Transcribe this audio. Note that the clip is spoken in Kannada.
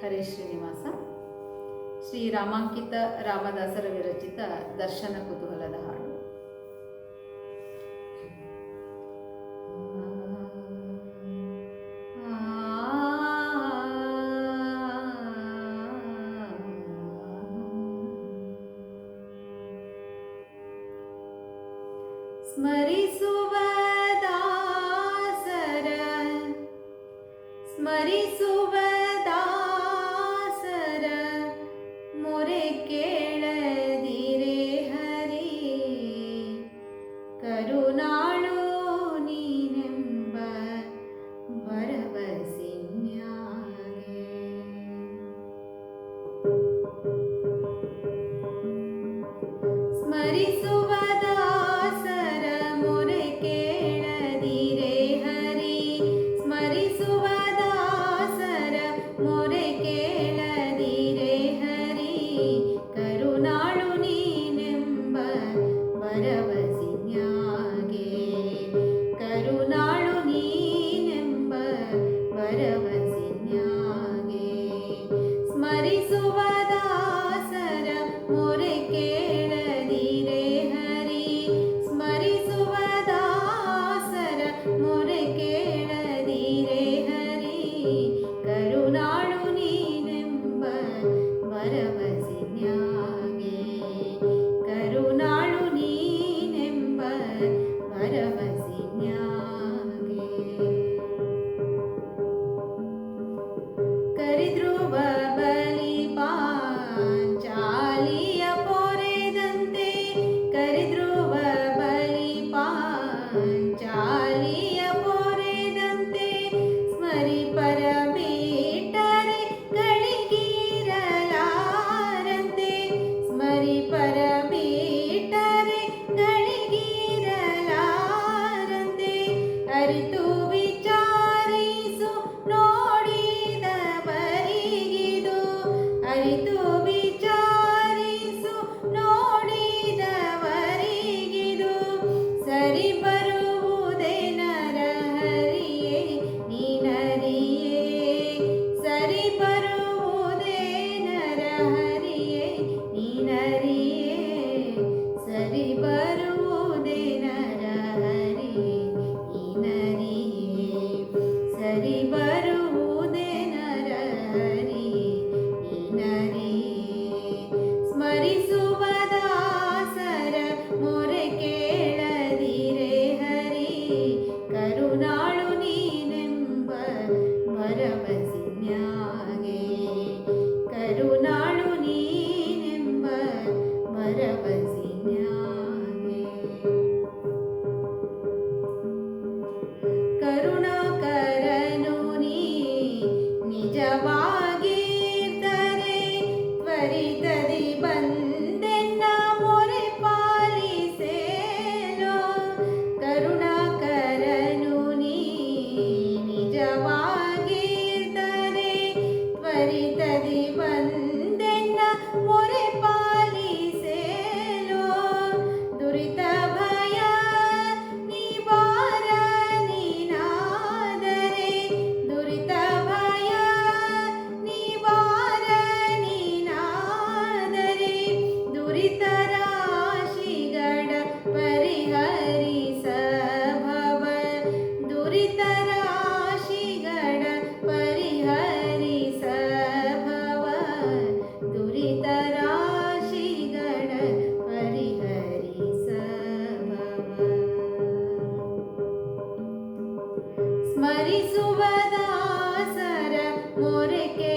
ಹರೇ ಶ್ರೀನಿವಾಸ ಶ್ರೀ ರಾಮಾಂಕಿತ ರಾಮದಾಸರ ವಿರಚಿತ ದರ್ಶನ ಕುತೂಹಲದ ಹಾಡು. ಸ್ಮರಿಸುವ ದಾಸರ ಸ್ಮರಿಸುವ Marisa. ಸ್ಮರಿಸು ದುರಿತರಾಶಿಗಡ ಪರಿಹರಿಸ ಭವ ದುರಿತರಾಶಿಗಡ ಪರಿಹರಿಸ ಭವ ದುರಿತರಾಶಿಗಡ ಪರಿಹರಿಸ ಭವ ಸ್ಮರಿಸುವ ದಾಸರ ಮೊರಕೆ